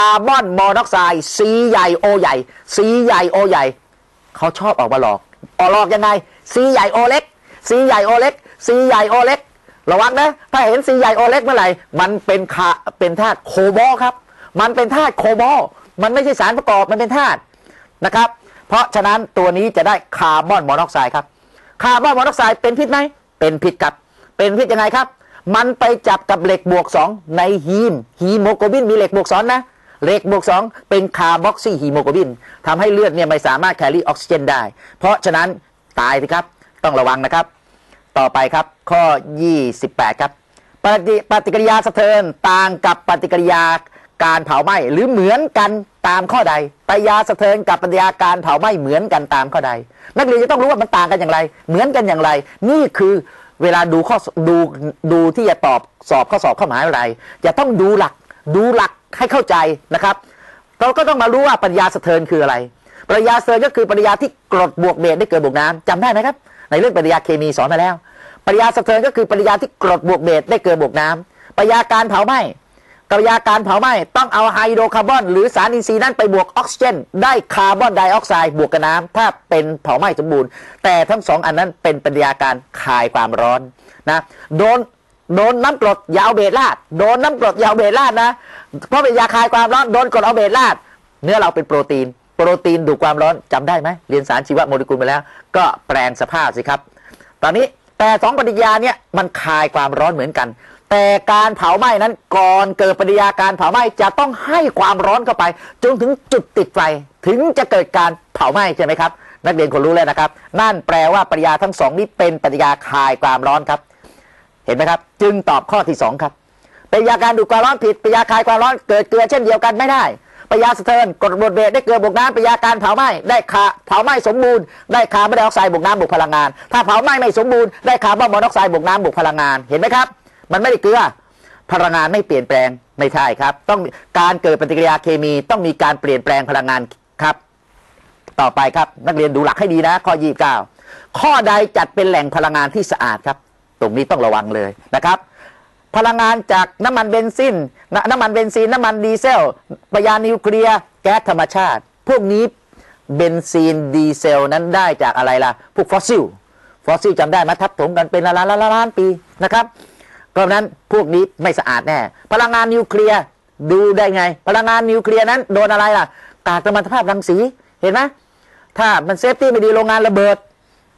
าร์บอนมอนอกไซด์สีใหญ่โอใหญ่สีใหญ่โอใหญ่เขาชอบออกมาหลอกออกหลอกยังไงสีใหญ่โอเล็กสีใหญ่โอเล็กสีใหญ่โอเล็กระวังนะถ้าเห็นสีใหญ่โอเล็กเมื่อไหร่มันเป็นคาเป็นธาตุโคบอลครับ มันเป็นธาตุโคบอลมันไม่ใช่สารประกอบมันเป็นธาตุนะครับ เพราะฉะนั้นตัวนี้จะได้คาร์บอนมอนอกไซด์ครับคาร์บอนมอนอกไซด์เป็นพิษไหมเป็นพิษครับเป็นพิษยังไงครับ มันไปจับกับเหล็กบวก 2 ในฮีมฮีโมโกลบินมีเหล็กบวก2นะ เล็กบวก2เป็นคาร์บอกซีฮีโมโกลบินทำให้เลือดเนี่ยไม่สามารถแครี่ออกซิเจนได้ เพราะฉะนั้นตายสิครับต้องระวังนะครับ ต่อไปครับข้อ 28 ครับ ปฏิปฏิกิริยาสะเทือนต่างกับปฏิกิริยาการเผาไหม้หรือเหมือนกันตามข้อใดปฏิกิริยาสะเทือนกับปฏิกิริยาการเผาไหม้เหมือนกันตามข้อใด นักเรียนจะต้องรู้ว่ามันต่างกันอย่างไร เหมือนกันอย่างไร นี่คือเวลาดูข้อดูดูที่จะตอบสอบข้อสอบข้ามายาลัยจะต้องดูหลัก ดูหลักให้เข้าใจนะครับเราก็ต้องมารู้ว่าปฏิกิริยาสะเทือนคืออะไรปริยาเทือนก็คือปริยาที่กรดบวกเบสได้เกิดบวกน้ำจำได้ไหมครับ ในเรื่องปริยาเคมีสอนมาแล้ว ปริยาสะเทือนก็คือปริยาที่กรดบวกเบสได้เกิดบวกน้ำปริยาการเผาไหม้ปฏิกิริยาการเผาไหม้ต้องเอาไฮโดรคาร์บอน หรือสารอินทรีย์นั้นไปบวกออกซิเจน ได้คาร์บอนไดออกไซด์บวกกับน้ำถ้าเป็นเผาไหม้สมบูรณ์ แต่ทั้งสองอันนั้นเป็นปริยาการคายความร้อนนะโดน โดนน้ำกรดอยาวเบลาดโดนน้ำกรดอยาวเบลาดนะ เพราะเป็นยาคายความร้อนโดนกรดเอาเบลาดเนื้อเราเป็นโปรตีน โปรตีนดูดความร้อนจำได้ไหมเรียนสารชีวโมเลกุลมาแล้ว ก็แปลงสภาพสิครับ ตอนนี้แต่สองปฏิกิริยาเนี่ยมันคายความร้อนเหมือนกัน แต่การเผาไหม้นั้นก่อนเกิดปฏิกิริยาการเผาไหม้จะต้องให้ความร้อนเข้าไปจนถึงจุดติดไฟถึงจะเกิดการเผาไหม้ใช่ไหมครับ นักเรียนคนรู้แล้วนะครับ นั่นแปลว่าปฏิกิริยาทั้งสองนี้เป็นปฏิกิริยาคายความร้อนครับ เห็นไหมครับ จึงตอบข้อที่สองครับปยาการดูดความร้อนผิดปฏิกิริยาคายความร้อนเกิดเกลือเช่นเดียวกันไม่ได้ปฏิกิริยาสะเทือนกดบวกเบสได้เกลือบวกน้ำปยาการเผาไหม้ได้คาเผาไหม้สมบูรณ์ได้คาร์บอนไดออกไซด์บวกน้ำบวกพลังงาน ถ้าเผาไหม้ไม่สมบูรณ์ได้คาร์บอนมอนอกไซด์บวกน้ำบวกพลังงานเห็นไหมครับ มันไม่ได้เกลือพลังงานไม่เปลี่ยนแปลงไม่ใช่ครับ ต้องการเกิดปฏิกิริยาเคมีต้องมีการเปลี่ยนแปลงพลังงานครับ ต่อไปครับนักเรียนดูหลักให้ดีนะ ข้อ 29 ข้อใดจัดเป็นแหล่งพลังงานที่สะอาดครับ รงนี้ต้องระวังเลยนะครับ พลังงานจากน้ำมันเบนซินน้ำมันเบนซินน้ำมันดีเซลปยานิวเคลียร์แก๊สธรรมชาติ พวกนี้เบนซินดีเซลนั้นได้จากอะไรล่ะ พวกฟอสซิล ฟอสซิลจำได้ไหมทับถมกันเป็นล้านล้านล้านปีนะครับเพราะฉะนั้นพวกนี้ไม่สะอาดแน่ พลังงานนิวเคลียร์ดูได้ไง พลังงานนิวเคลียร์นั้นโดนอะไรล่ะ กากกัมมันตภาพรังสีเห็นไหมถ้ามันเซฟตี้ไม่ดีโรงงานระเบิด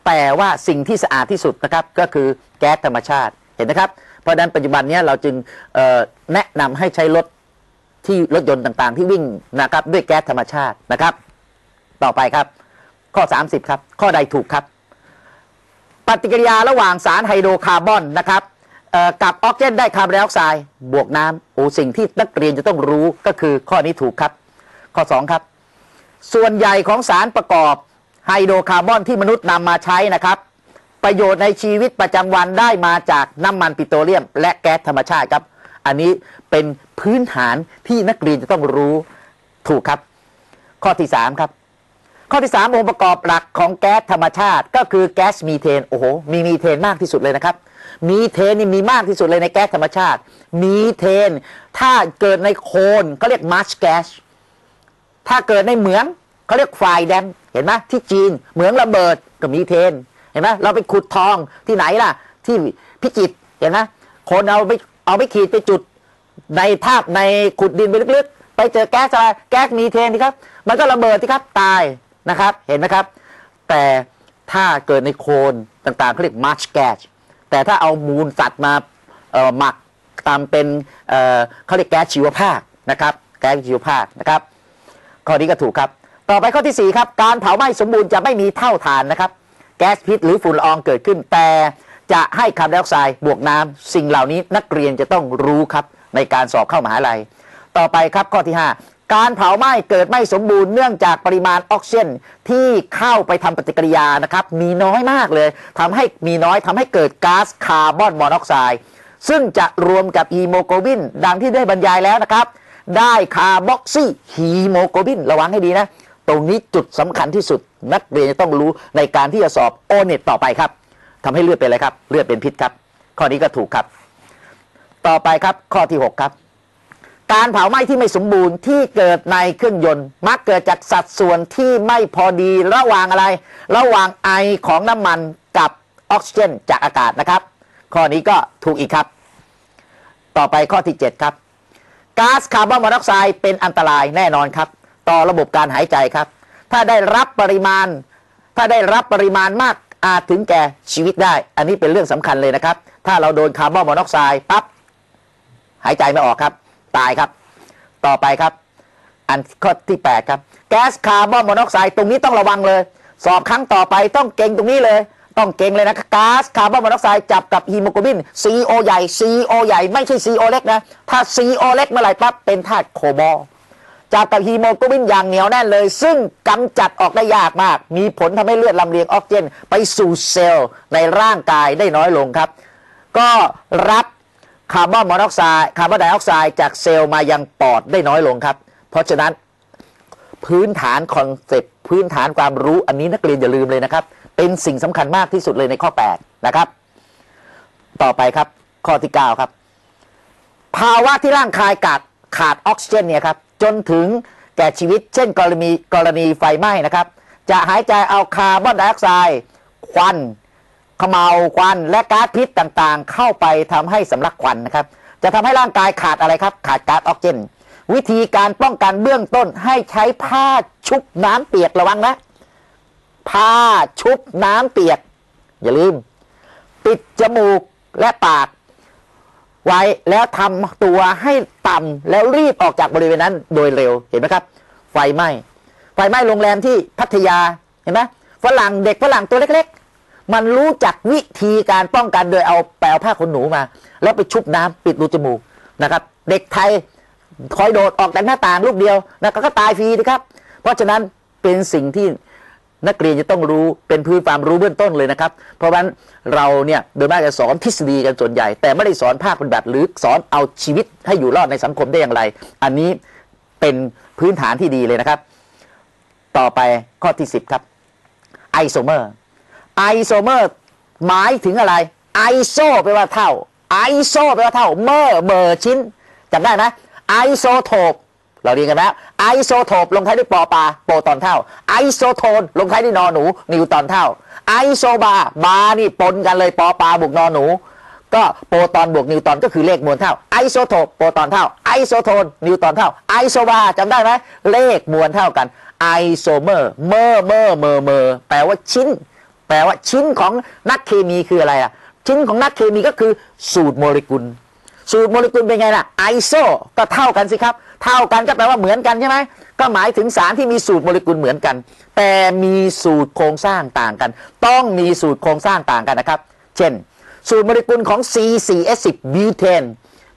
แต่ว่าสิ่งที่สะอาดที่สุดนะครับก็คือแก๊สธรรมชาติเห็นนะครับ เพราะฉะนั้นปัจจุบันนี้เราจึงแนะนำให้ใช้รถที่รถยนต์ต่างๆ ที่วิ่งนะครับด้วยแก๊สธรรมชาตินะครับ ต่อไปครับ ข้อ 30 ครับ ข้อใดถูกครับ ปฏิกิริยาระหว่างสารไฮโดรคาร์บอนนะครับกับออกซิเจนได้คาร์บอนไดออกไซด์บวกน้ำโอ้สิ่งที่นักเรียนจะต้องรู้ก็คือข้อนี้ถูกครับ ข้อ 2 ครับ ส่วนใหญ่ของสารประกอบ ไฮโดรคาร์บอนที่มนุษย์นำมาใช้นะครับ ประโยชน์ในชีวิตประจำวันได้มาจากน้ำมันปิโตรเลียม และแก๊สธรรมชาติครับ อันนี้เป็นพื้นฐานที่นักเรียนจะต้องรู้ถูกครับ ข้อที่3ครับ ข้อที่ 3 องค์ประกอบหลักของแก๊สธรรมชาติ ก็คือแก๊สมีเทนโอ้โหมีมีเทนมากที่สุดเลยนะครับมีเทนนี่มีมากที่สุดเลยในแก๊สธรรมชาติ มีเทน ถ้าเกิดในโคนเขาเรียกมาร์ชแก๊สถ้าเกิดในเหมืองเขาเรียกไฟแดม เห็นไหมที่จีนเหมืองระเบิดก็มีเทน เห็นไหมเราไปขุดทองที่ไหนล่ะ ที่พิจิตรเห็นไหมคนเอาไปเอาไปขีดไปจุดในทาบในขุดดินไปลึกๆ ไปเจอแก๊สอะไรแก๊สมีเทนที่ครับ มันก็ระเบิดที่ครับตายนะครับเห็นไหมครับ แต่ถ้าเกิดในโคลนต่างๆเขาเรียกมาร์ชแก๊สแต่ถ้าเอามูลสัตว์มาเอ่อหมักตามเป็นเอ่อเขาเรียกแก๊สชีวภาพนะครับ แก๊สชีวภาพนะครับ ข้อนี้ก็ถูกครับ ต่อไปข้อที่ 4 ครับ การเผาไหม้สมบูรณ์จะไม่มีเท่าฐานนะครับ แก๊สพิษหรือฝุ่นละอองเกิดขึ้น แต่จะให้คาร์บอนไดออกไซด์บวกน้ำสิ่งเหล่านี้นักเรียนจะต้องรู้ครับในการสอบเข้ามหาลัย ต่อไปครับข้อที่ 5 การเผาไหม้เกิดไม่สมบูรณ์เนื่องจากปริมาณออกซิเจนที่เข้าไปทำปฏิกิริยานะครับ มีน้อยมากเลยทำให้มีน้อยทำให้เกิดก๊าซคาร์บอนมอนอกไซด์ซึ่งจะรวมกับฮีโมโกลบินดังที่ได้บรรยายแล้วนะครับ ได้คาร์บอกซีฮีโมโกลบินระวังให้ดีนะ ตรงนี้จุดสำคัญที่สุด นักเรียนจะต้องรู้ในการที่จะสอบโอเน็ตต่อไปครับทำให้เลือดเป็นอะไรครับ เลือดเป็นพิษครับ ข้อนี้ก็ถูกครับ ต่อไปครับข้อที่ 6 ครับ การเผาไหม้ที่ไม่สมบูรณ์ที่เกิดในเครื่องยนต์ มักเกิดจากสัดส่วนที่ไม่พอดีระหว่างอะไร ระหว่างไอของน้ำมันกับออกซิเจนจากอากาศนะครับ ข้อนี้ก็ถูกอีกครับ ต่อไปข้อที่ 7 ครับก๊าซคาร์บอนมอนอกไซด์เป็นอันตรายแน่นอนครับ ต่อระบบการหายใจครับ ถ้าได้รับปริมาณ ถ้าได้รับปริมาณมากอาจถึงแก่ชีวิตได้ อันนี้เป็นเรื่องสำคัญเลยนะครับ ถ้าเราโดนคาร์บอนมอนอกไซด์ปั๊บหายใจไม่ออกครับ ตายครับ ต่อไปครับ อันข้อที่ 8 ครับ แก๊สคาร์บอนมอนอกไซด์ตรงนี้ต้องระวังเลย สอบครั้งต่อไปต้องเก่งตรงนี้เลย ต้องเก่งเลยนะก๊าซคาร์บอนมอนอกไซด์จับกับฮีโมโกลบิน CO ใหญ่ CO ใหญ่ไม่ใช่ CO เล็กนะ ถ้า CO เล็กเมื่อไหร่ปั๊บเป็นธาตุโคบอล จับกับฮีโมโกลบินอย่างเหนียวแน่นเลย ซึ่งกำจัดออกได้ยากมาก มีผลทำให้เลือดลำเลียงออกซิเจนไปสู่เซลล์ในร่างกายได้น้อยลงครับ ก็รับคาร์บอนมอนอกไซด์คาร์บอนไดออกไซด์จากเซลล์มายังปอดได้น้อยลงครับ เพราะฉะนั้นพื้นฐานคอนเซปต์พื้นฐานความรู้อันนี้นักเรียนอย่าลืมเลยนะครับ เป็นสิ่งสำคัญมากที่สุดเลยในข้อ 8 นะครับ ต่อไปครับข้อที่ 9 ครับ ภาวะที่ร่างกายขาดขาดออกซิเจนเนี่ยครับ จนถึงแก่ชีวิต เช่นกรณีกรณีไฟไหม้นะครับ จะหายใจเอาคาร์บอนไดออกไซด์ควันเขมเอาควันและก๊าซพิษต่างๆ เข้าไปทำให้สำลักควันนะครับ จะทำให้ร่างกายขาดอะไรครับ ขาดก๊าซออกซิเจนวิธีการป้องกันเบื้องต้นให้ใช้ผ้าชุบน้ำเปียกระวังนะ ผ้าชุบน้ำเปียก อย่าลืม ปิดจมูกและปาก ไว้แล้วทำตัวให้ต่ำแล้วรีบออกจากบริเวณนั้นโดยเร็วเห็นไหมครับ ไฟไหม้ไฟไหม้โรงแรมที่พัทยาเห็นไหมฝรั่งเด็กฝรั่งตัวเล็ก ๆ มันรู้จักวิธีการป้องกันโดยเอาแปลผ้าขนหนูมา แล้วไปชุบน้ำปิดรูจมูกนะครับ เด็กไทยคอยโดดออกแต่หน้าต่างลูกเดียวนะก็ตายฟรีนะครับ เพราะฉะนั้นเป็นสิ่งที่ นักเรียนจะต้องรู้เป็นพื้นความรู้เบื้องต้นเลยนะครับ เพราะฉะนั้นเราเนี่ยโดยมากจะสอนทฤษฎีกันส่วนใหญ่ แต่ไม่ได้สอนภาคปฏิบัติหรือสอนเอาชีวิตให้อยู่รอดในสังคมได้อย่างไร อันนี้เป็นพื้นฐานที่ดีเลยนะครับ ต่อไปข้อที่ 10 ครับไอโซเมอร์ไอโซเมอร์หมายถึงอะไรไอโซแปลว่าเท่าไอโซแปลว่าเท่าเมอร์เมอร์ชิ้นจำได้ไหมไอโซโทป เราเรียนกันแล้วไอโซโทปลงท้ายด้วยปอปลาโปรตอนเท่าไอโซโทนลงท้ายด้วยนอหนู นิวตอนเท่าไอโซบาบานี่ปนกันเลยปอปลาบวกนอหนู ก็โปรตอนบวกนิวตอนก็คือเลขมวลเท่าไอโซโทปโปรตอนเท่าไอโซโทนนิวตอนเท่าไอโซบาจำได้ไหมเลขมวลเท่ากันไอโซเมอร์เมอร์เมอร์เมอร์เมอร์แปลว่าชิ้น แปลว่าชิ้นของนักเคมีคืออะไรอะ ชิ้นของนักเคมีก็คือสูตรโมเลกุล สูตรโมเลกุลเป็นไงล่ะไอโซก็เท่ากันสิครับ เท่ากันก็แปลว่าเหมือนกันใช่ไหมก็หมายถึงสารที่มีสูตรโมเลกุลเหมือนกัน แต่มีสูตรโครงสร้างต่างกัน ต้องมีสูตรโครงสร้างต่างกันนะครับ เช่น สูตรโมเลกุลของ C4S10 บิวเทน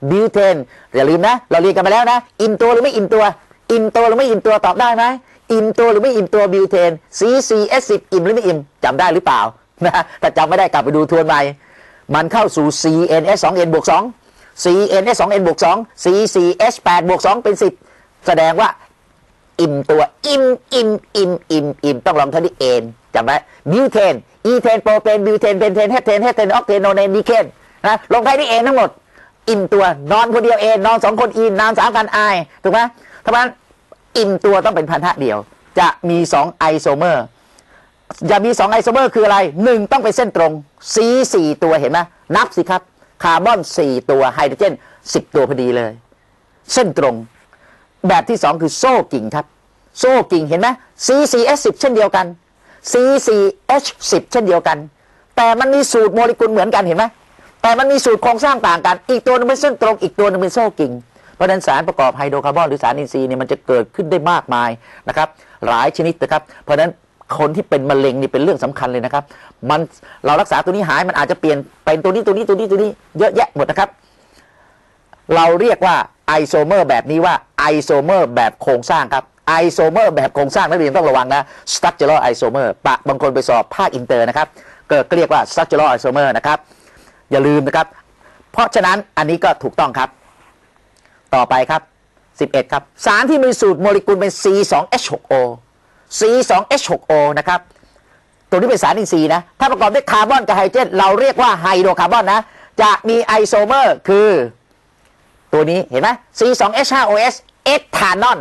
บิวเทนอย่าลืมนะ เราเรียนกันมาแล้วนะ อิ่มตัวหรือไม่อิ่มตัว อิ่มตัวหรือไม่อิ่มตัวตอบได้ไหมอิ่มตัวหรือไม่อิ่มตัวบิวเทน C4S10 อิ่มหรือไม่อิ่มจำได้หรือเปล่านะถ้าจำไม่ได้กลับไปดูทวนใหม่มันเข้าสู่ CNS2N บวก2 CNS2N บวก2 C4H8 บวก2เป็น 10 แสดงว่า อิ่มตัวอิ่มอิ่มอิ่มอิ่มอิ่มต้องลองเท่าที่เอนจำไว้บิวเทนอีเทนโปรเปนบิวเทนเบนเทนเฮปเทนเฮปเทนออกเทนโนเนนดีเคนนะลงท้ายที่เอนทั้งหมด อิ่มตัวนอนคนเดียวเอนนอนสองคนอินนอนสามกันไอถูกไหมทำไมอิ่มตัวต้องเป็นพันธะเดียว จะมีสองไอโซเมอร์จะมี2ไอโซเมอร์คืออะไร1ต้องเป็นเส้นตรง C 4ตัวเห็นไหมนับสิครับ คาร์บอน 4 ตัวไฮโดรเจน 10 ตัวพอดีเลย เส้นตรง แบบที่ 2 คือโซ่กิ่งครับ โซ่กิ่งเห็นไหม C 4 S 10เช่นเดียวกัน C 4 H 10เช่นเดียวกัน แต่มันมีสูตรโมเลกุลเหมือนกันเห็นไหมแต่มันมีสูตรโครงสร้างต่างกัน อีกตัวหนึงเป็นเส้นตรง อีกตัวหนึงเป็นโซ่กิ่ง เพราะฉะนั้นสารประกอบไฮโดรคาร์บอนหรือสารอินทรีย์เนี่ยมันจะเกิดขึ้นได้มากมายนะครับ หลายชนิดนะครับ เพราะฉะนั้น คนที่เป็นมะเร็งนี่เป็นเรื่องสำคัญเลยนะครับ มันเรารักษาตัวนี้หายมันอาจจะเปลี่ยนเป็นตัวนี้ตัวนี้ตัวนี้ตัวนี้ เยอะแยะหมดนะครับ เราเรียกว่าไอโซเมอร์แบบนี้ว่าไอโซเมอร์แบบโครงสร้างครับไอโซเมอร์แบบโครงสร้างนักเรียนต้องระวังนะ structural isomer ปะบางคนไปสอบภาคอินเตอร์นะครับเก็เรียกว่า structural isomer นะครับ อย่าลืมนะครับ เพราะฉะนั้นอันนี้ก็ถูกต้องครับ ต่อไปครับ 11 ครับ สารที่มีสูตรโมเลกุลเป็น C2H6O C2H6O นะครับตัวนี้เป็นสารอินทรีย์นะ ถ้าประกอบด้วยคาร์บอนกับไฮเดรเจนเราเรียกว่าไฮโดรคาร์บอนนะ จะมีไอโซเมอร์คือตัวนี้เห็นไหม C2H5OS เอทานอน